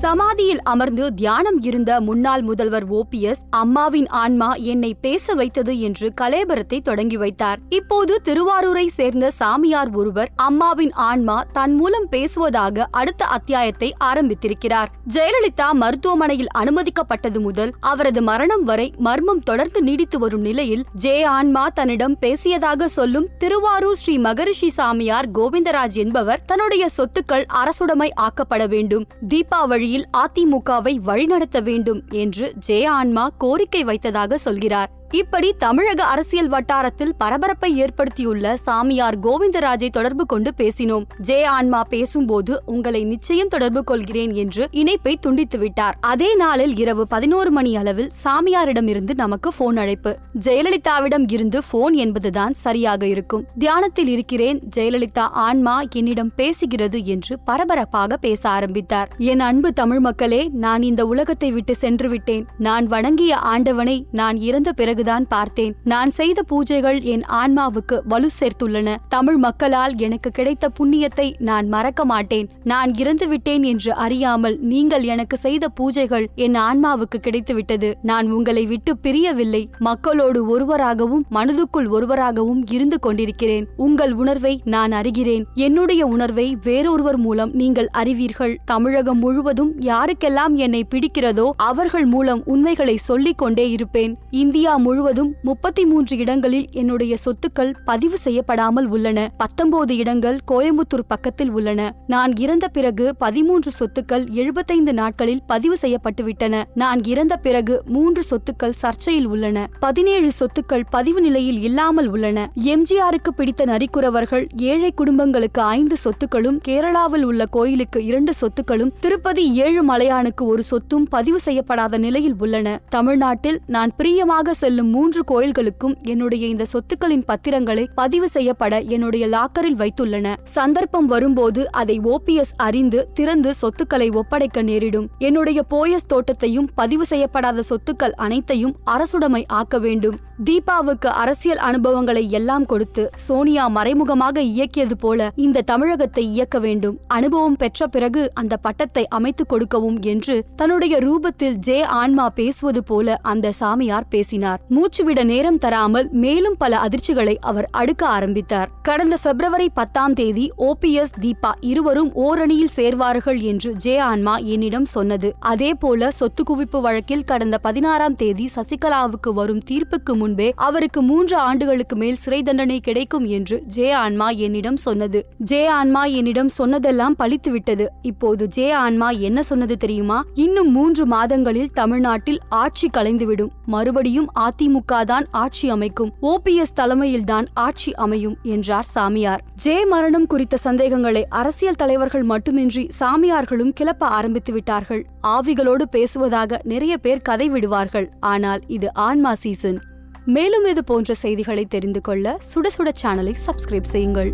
சமாதியில் அமர்ந்து தியானம் இருந்த முன்னாள் முதல்வர் ஓபிஎஸ் அம்மாவின் ஆன்மா என்னை பேச வைத்தது என்று கலேபரத்தை தொடங்கி வைத்தார். இப்போது திருவாரூரை சேர்ந்த சாமியார் ஒருவர் அம்மாவின் ஆன்மா தன் மூலம் பேசுவதாக அடுத்த அத்தியாயத்தை ஆரம்பித்திருக்கிறார். ஜெயலலிதா மருத்துவமனையில் அனுமதிக்கப்பட்டது முதல் அவரது மரணம் வரை மர்மம் தொடர்ந்து நீடித்து வரும் நிலையில் ஜே ஆன்மா தன்னிடம் பேசியதாக சொல்லும் திருவாரூர் ஸ்ரீ மகரிஷி சாமியார் கோவிந்தராஜ் என்பவர் தன்னுடைய சொத்துக்கள் அரசுடைமை ஆக்கப்பட வேண்டும். தீபாவளி வழியில் அதிமுகவை வழிநடத்த வேண்டும் என்று ஜே ஆன்மா கோரிக்கை வைத்ததாக சொல்கிறார். இப்படி தமிழக அரசியல் வட்டாரத்தில் பரபரப்பை ஏற்படுத்தியுள்ள சாமியார் கோவிந்தராஜை தொடர்பு கொண்டு பேசினோம். ஜே ஆன்மா பேசும்போது உங்களை நிச்சயம் தொடர்பு கொள்கிறேன் என்று இணைப்பை துண்டித்து விட்டார். அதே நாளில் இரவு பதினோரு மணி அளவில் சாமியாரிடமிருந்து நமக்கு போன் அழைப்பு. ஜெயலலிதாவிடம் இருந்து போன் என்பதுதான் சரியாக இருக்கும். தியானத்தில் இருக்கிறேன் ஜெயலலிதா ஆன்மா என்னிடம் பேசுகிறது என்று பரபரப்பாக பேச ஆரம்பித்தார். என் அன்பு தமிழ் மக்களே நான் இந்த உலகத்தை விட்டு சென்று விட்டேன். நான் வணங்கிய ஆண்டவனை நான் இறந்த பிறகு பிறகுதான் பார்த்தேன். நான் செய்த பூஜைகள் என் ஆன்மாவுக்கு வலு சேர்த்துள்ளன. தமிழ் மக்களால் எனக்கு கிடைத்த புண்ணியத்தை நான் மறக்க மாட்டேன். நான் இறந்து விட்டேன் என்று அறியாமல் நீங்கள் எனக்கு செய்த பூஜைகள் என் ஆன்மாவுக்கு கிடைத்துவிட்டது. நான் உங்களை விட்டு பிரியவில்லை. மக்களோடு ஒருவராகவும் மனதுக்குள் ஒருவராகவும் இருந்து கொண்டிருக்கிறேன். உங்கள் உணர்வை நான் அறிகிறேன். என்னுடைய உணர்வை வேறொருவர் மூலம் நீங்கள் அறிவீர்கள். தமிழகம் முழுவதும் யாருக்கெல்லாம் என்னை பிடிக்கிறதோ அவர்கள் மூலம் உண்மைகளை சொல்லிக் கொண்டே இருப்பேன். இந்தியா முழுவதும் முப்பத்தி மூன்று இடங்களில் என்னுடைய சொத்துக்கள் பதிவு செய்யப்படாமல் உள்ளன. பத்தொன்பது இடங்கள் கோயம்புத்தூர் பக்கத்தில் உள்ளன. நான் இறந்த பிறகு பதிமூன்று சொத்துக்கள் எழுபத்தைந்து நாட்களில் பதிவு செய்யப்பட்டுவிட்டன. நான் இறந்த பிறகு மூன்று சொத்துக்கள் சர்ச்சையில் உள்ளன. பதினேழு சொத்துக்கள் பதிவு நிலையில் இல்லாமல் உள்ளன. எம்ஜிஆருக்கு பிடித்த நரிக்குறவர்கள் ஏழை குடும்பங்களுக்கு ஐந்து சொத்துக்களும் கேரளாவில் உள்ள கோயிலுக்கு இரண்டு சொத்துக்களும் திருப்பதி ஏழு மலையானுக்கு ஒரு சொத்தும் பதிவு செய்யப்படாத நிலையில் உள்ளன. தமிழ்நாட்டில் நான் பிரியமாக செல்லும் மூன்று கோயில்களுக்கும் என்னுடைய இந்த சொத்துக்களின் பத்திரங்களை பதிவு செய்யப்பட என்னுடைய லாக்கரில் வைத்துள்ளன. சந்தர்ப்பம் வரும்போது அதை ஓபிஎஸ் அறிந்து திறந்து சொத்துக்களை ஒப்படைக்க நேரிடும். என்னுடைய போயஸ் தோட்டத்தையும் பதிவு செய்யப்படாத சொத்துக்கள் அனைத்தையும் அரசுடைமை ஆக்க வேண்டும். தீபாவுக்கு அரசியல் அனுபவங்களை எல்லாம் கொடுத்து சோனியா மறைமுகமாக இயக்கியது போல இந்த தமிழகத்தை இயக்க வேண்டும். அனுபவம் பெற்ற பிறகு அந்த பட்டத்தை அமைத்துக் கொடுக்கவும் என்று தன்னுடைய ரூபத்தில் ஜே ஆன்மா பேசுவது போல அந்த சாமியார் பேசினார். மூச்சுவிட நேரம் தராமல் மேலும் பல அதிர்ச்சிகளை அவர் அடுக்க ஆரம்பித்தார். கடந்த பிப்ரவரி பத்தாம் தேதி ஓபிஎஸ் தீபா இருவரும் ஓரணியில் சேர்வார்கள் என்று ஜே ஆன்மா என்னிடம் சொன்னது. அதே போல சொத்து குவிப்பு வழக்கில் கடந்த பதினாறாம் தேதி சசிகலாவுக்கு வரும் தீர்ப்புக்கு முன்பே அவருக்கு மூன்று ஆண்டுகளுக்கு மேல் சிறை தண்டனை கிடைக்கும் என்று ஜே ஆன்மா என்னிடம் சொன்னது. ஜே ஆன்மா என்னிடம் சொன்னதெல்லாம் பழித்துவிட்டது. இப்போது ஜே ஆன்மா என்ன சொன்னது தெரியுமா? இன்னும் மூன்று மாதங்களில் தமிழ்நாட்டில் ஆட்சி கலைந்துவிடும். மறுபடியும் ஆத் அதிமுக தான் ஆட்சி அமைக்கும். ஓபிஎஸ் தலைமையில்தான் ஆட்சி அமையும் என்றார் சாமியார். ஜே மரணம் குறித்த சந்தேகங்களை அரசியல் தலைவர்கள் மட்டுமின்றி சாமியார்களும் கிளப்ப ஆரம்பித்து விட்டார்கள். ஆவிகளோடு பேசுவதாக நிறைய பேர் கதை விடுவார்கள். ஆனால் இது ஆன்மா சீசன். மேலும் இது போன்ற செய்திகளை தெரிந்து கொள்ள சுட சுட சேனலை சப்ஸ்கிரைப் செய்யுங்கள்.